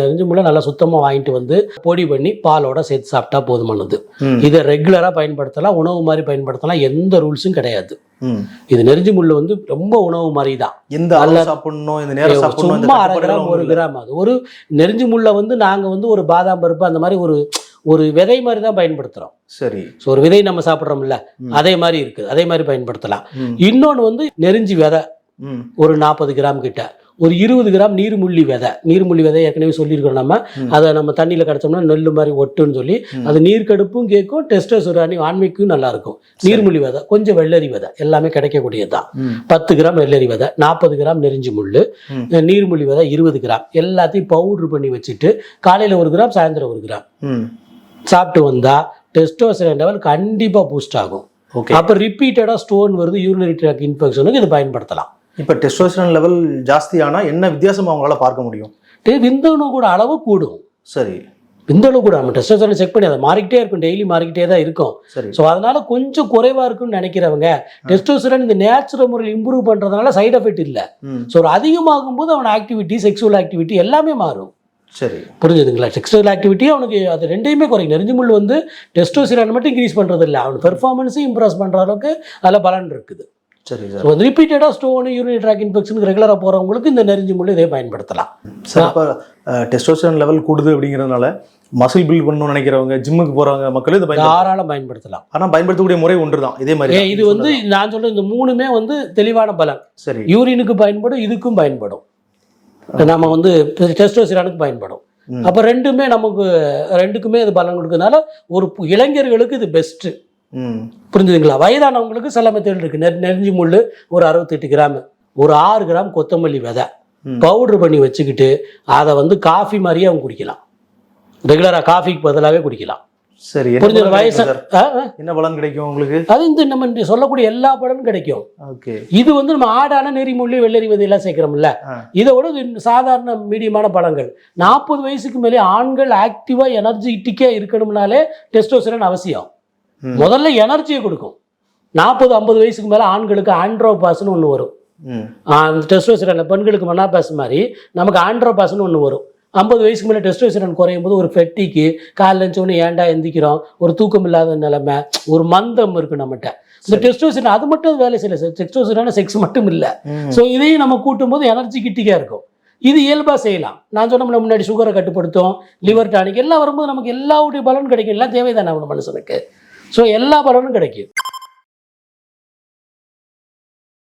நெறிஞ்சு முள்ள நல்லா சுத்தமாக வாங்கிட்டு வந்து பொடி பண்ணி பாலோட சேர்த்து சாப்பிட்டா போதுமானது. இதை ரெகுலராக பயன்படுத்தலாம் உணவு மாதிரி பயன்படுத்தலாம் எந்த ரூல்ஸும் கிடையாது. இது நெறிஞ்சு முள்ளு வந்து ரொம்ப உணவு மாதிரி தான் சாப்பிடணும் இந்த நேரம் இந்த சும்மா அரை கிராம் ஒரு. கிராம் அது ஒரு நெறிஞ்சு முள்ளை வந்து நாங்கள் வந்து ஒரு பாதாம் பருப்பு அந்த மாதிரி ஒரு ஒரு விதை மாதிரி தான் பயன்படுத்துகிறோம் சரி ஸோ ஒரு விதை நம்ம சாப்பிட்றோம்ல. அதே மாதிரி இருக்குது அதே மாதிரி பயன்படுத்தலாம். இன்னொன்று வந்து நெறிஞ்சி விதை. ஒரு நாற்பது கிராம் கிட்ட ஒரு இருபது கிராம் நீர்முள்ளி விதை. நீர்முள்ளி விதை ஏற்கனவே சொல்லியிருக்கோம் நம்ம. அதை நம்ம தண்ணியில் கிடச்சோம்னா நெல் மாதிரி ஒட்டுன்னு சொல்லி. அது நீர் கடுப்பும் கேட்கும் டெஸ்டோசுரானி ஆண்மைக்கும் நல்லா இருக்கும் நீர்முள்ளி விதை கொஞ்சம் வெள்ளரி விதை எல்லாமே கிடைக்கக்கூடியது தான். பத்து கிராம் வெள்ளரி விதை நாற்பது கிராம் நெறிஞ்சி முள்ளு ம். நீர்முள்ளி விதை இருபது கிராம். எல்லாத்தையும் பவுடர் பண்ணி வச்சுட்டு காலையில் ஒரு கிராம் சாயந்தரம் ஒரு கிராம். சாப்பிட்டு வந்தா டெஸ்டோஸ்டரான் லெவல் கண்டிப்பாக பூஸ்ட் ஆகும். ஓகே அப்போ ரிப்பீட்டடாக ஸ்டோன் வருது யூரினரி ட்ராக் இன்ஃபெக்ஷனுக்கு இது பயன்படுத்தலாம். இப்ப டெஸ்டோஸ்டரான் லெவல் ஜாஸ்தி ஆனா என்ன வித்தியாசம் அவங்களால பார்க்க முடியும்? டே- விந்தணு கூட அளவு கூடும். சரி. விந்தணு கூட நம்ம டெஸ்டோஸ்டரான் செக் பண்ணி அதை மாறிக்கிட்டே இருக்கும். டெய்லி மாறிக்கிட்டே தான் இருக்கும். சரி. ஸோ அதனால கொஞ்சம் குறைவா இருக்குன்னு நினைக்கிறவங்க டெஸ்டோஸ்டரான் இந்த நேச்சுரல் முறையில் இம்ப்ரூவ் பண்றதுனால சைடு எஃபெக்ட் இல்லை. ஸோ ஒரு அதிகமாகும் போது அவன் ஆக்டிவிட்டி செக்ஸுவல் ஆக்டிவிட்டி எல்லாமே மாறும். சரி. புரிஞ்சுதுங்களா? செக்ஸுவல் ஆக்டிவிட்டி அவனுக்கு அது ரெண்டையுமே குறைக்கும். நெறிஞ்சுமுள் வந்து டெஸ்டோசிரான் மட்டும் இன்க்ரீஸ் பண்றது இல்லை அவன் பெர்ஃபார்மன்ஸையும் இம்ப்ரெஸ் பண்ற அளவுக்கு அதில் பலன் இருக்குது. சரி சார் வந்து ரிப்பீட்டடாக ஸ்டோன் யூரினரி ட்ராக் இன்ஃபெக்ஷனுக்கு ரெகுலராக போகிறவங்களுக்கு இந்த நெறிஞ்சு முள் இதே பயன்படுத்தலாம். சார் இப்போ டெஸ்டோஸ்டரான் லெவல் கூடுது அப்படிங்கிறதுனால மசில் பில்ட் பண்ணணும்னு நினைக்கிறவங்க ஜிம்முக்கு போறவங்க மக்கள் இதை தாராளம் பயன்படுத்தலாம். ஆனா பயன்படுத்தக்கூடிய முறை ஒன்று தான் இதே மாதிரி. இது வந்து நான் சொல்ற இந்த மூணுமே வந்து தெளிவான பலன். சரி. யூரினுக்கு பயன்படும் இதுக்கும் பயன்படும். நம்ம வந்து டெஸ்டோசிரானுக்கு பயன்படும். அப்போ ரெண்டுமே நமக்கு ரெண்டுக்குமே இது பலன் கொடுக்கறதுனால ஒரு இளைஞர்களுக்கு இது பெஸ்ட்டு புரிஞ்சுதுங்களா? வயதானவங்களுக்கு சில மெத்தட் இருக்கு. நெ நெறிஞ்சி முள் ஒரு அறுபத்தெட்டு கிராம் ஒரு ஆறு கிராம் கொத்தமல்லி விதை. பவுடர் பண்ணி வச்சுக்கிட்டு அதை வந்து காஃபி மாதிரியே அவங்க குடிக்கலாம். ரெகுலராக காஃபிக்கு பதிலாகவே குடிக்கலாம். சரி பலன் வயசு. என்ன பலன் கிடைக்கும் உங்களுக்கு? அது இந்த நம்ம சொல்லக்கூடிய எல்லா பலனும் கிடைக்கும். ஓகே. இது வந்து நம்ம ஆடான நெறிமுள்ளி வெள்ளரி விதையெல்லாம் சேர்க்கிறோம்ல. இதை விட சாதாரண மீடியமான பழங்கள். நாற்பது வயசுக்கு மேலே ஆண்கள் ஆக்டிவாக எனர்ஜிட்டிக்காக இருக்கணும்னாலே டெஸ்டோஸ்டரான் அவசியம். முதல்ல எனர்ஜியை கொடுக்கும். நாற்பது ஐம்பது வயசுக்கு மேலே ஆண்களுக்கு ஆண்ட்ரோபாஸ்னு ஒன்று வரும். அந்த டெஸ்டோஸ்டரான் பெண்களுக்கு மனாபாஸ் மாதிரி நமக்கு ஆண்ட்ரோபாஸ்னு ஒன்று வரும். ஐம்பது வயசுக்கு மேலே டெஸ்டோஸ்டரான் குறையும் போது ஒரு ஃபெட்டிக்கு காலைல எழுந்தோடனே ஏன்டா எந்திக்கிறோம்? ஒரு தூக்கம் இல்லாத நிலைமை ஒரு மந்தம் இருக்கு நம்மகிட்ட. இந்த டெஸ்டோஸ்டரான் அது மட்டும் வேலை செய்யல. சார் டெஸ்டோஸ்டரான செக்ஸ் மட்டும் இல்லை. ஸோ இதையும் நம்ம கூட்டும்போது எனர்ஜி கிட்டிக்காக இருக்கும். இது இயல்பாக செய்யலாம். நான் சொன்னோம்ல முன்னாடி சுகரை கட்டுப்படுத்தும் லிவர் டானிக் எல்லாம் வரும்போது நமக்கு எல்லாவுடைய பலனும் கிடைக்கும். எல்லாம் தேவைதானே நம்ம மனுஷனுக்கு? ஸோ எல்லா பலனும் கிடைக்கும்